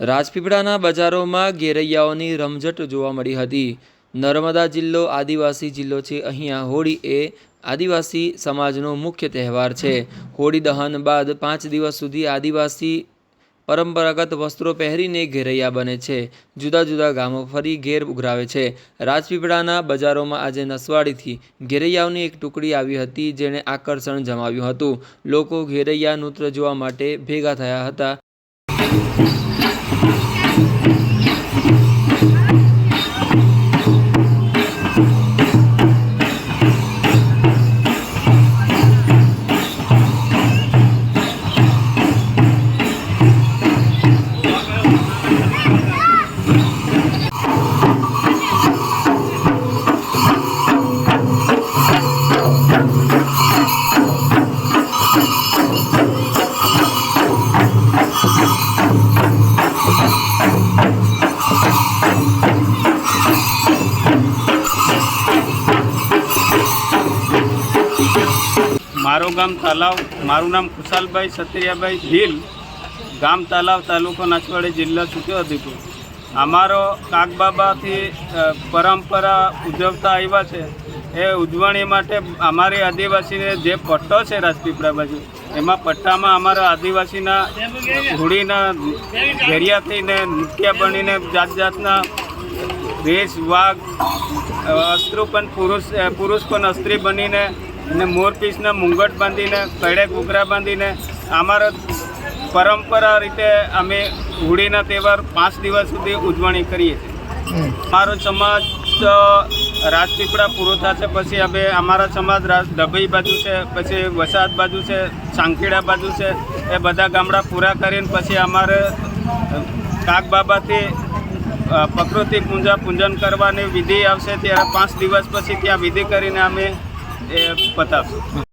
રાજપીપળાના બજારોમાં ઘેરૈયાઓની રમઝટ જોવા મળી હતી. નર્મદા જિલ્લો, આદિવાસી જિલ્લો છે. અહીંયા હોળી એ આદિવાસી સમાજનો મુખ્ય તહેવાર છે. હોળી દહન બાદ પાંચ દિવસ સુધી આદિવાસી પરંપરાગત વસ્ત્રો પહેરીને ઘેરૈયા બને છે. જુદા જુદા ગામો ફરી ઘેર ઉઘરાવે છે. રાજપીપળાના બજારોમાં આજે નસવાડીથી ઘેરૈયાઓની એક ટુકડી આવી હતી જેણે આકર્ષણ જમાવ્યું હતું. લોકો ઘેરૈયા નૃત્ય જોવા માટે ભેગા થયા હતા. મારું ગામ તલાવ, મારું નામ ખુશાલભાઈ સત્રિયાભાઈ ભીલ ગામ તલાવ તાલુકો નસવાડી જિલ્લા છોટાઉદેપુર અમારો કાકબાબાથી પરંપરા ઉજવતા આવ્યા છે. એ ઉજવણી માટે અમારી આદિવાસીને જે પટ્ટો છે રાજપીપળા બાજુ, એમાં પટ્ટામાં અમારા આદિવાસીના હોળીના ઘેરિયા થઈને નૃત્ય બનીને જાત જાતના રેસ વાઘ અસ્ત્રો પણ પુરુષ પુરુષ પણ અસ્ત્રી બનીને અને મોરપીસના મુંગટ બાંધીને કડે ઘૂઘરા બાંધીને અમારા પરંપરા રીતે અમે હોળીના તહેવાર પાંચ દિવસ સુધી ઉજવણી કરીએ છીએ. અમારો સમાજ રાજપીપળા પૂરો થશે પછી અમે અમારા સમાજ ડભઈ બાજુ છે પછી વસાદ બાજુ છે સાંખીડા બાજુ છે એ બધા ગામડા પૂરા કરીને પછી અમારે કાક બાબાથી પ્રકૃતિ પૂજા પૂજન કરવાની વિધિ આવશે ત્યારે પાંચ દિવસ પછી ત્યાં વિધિ કરીને અમે એ પતાવશું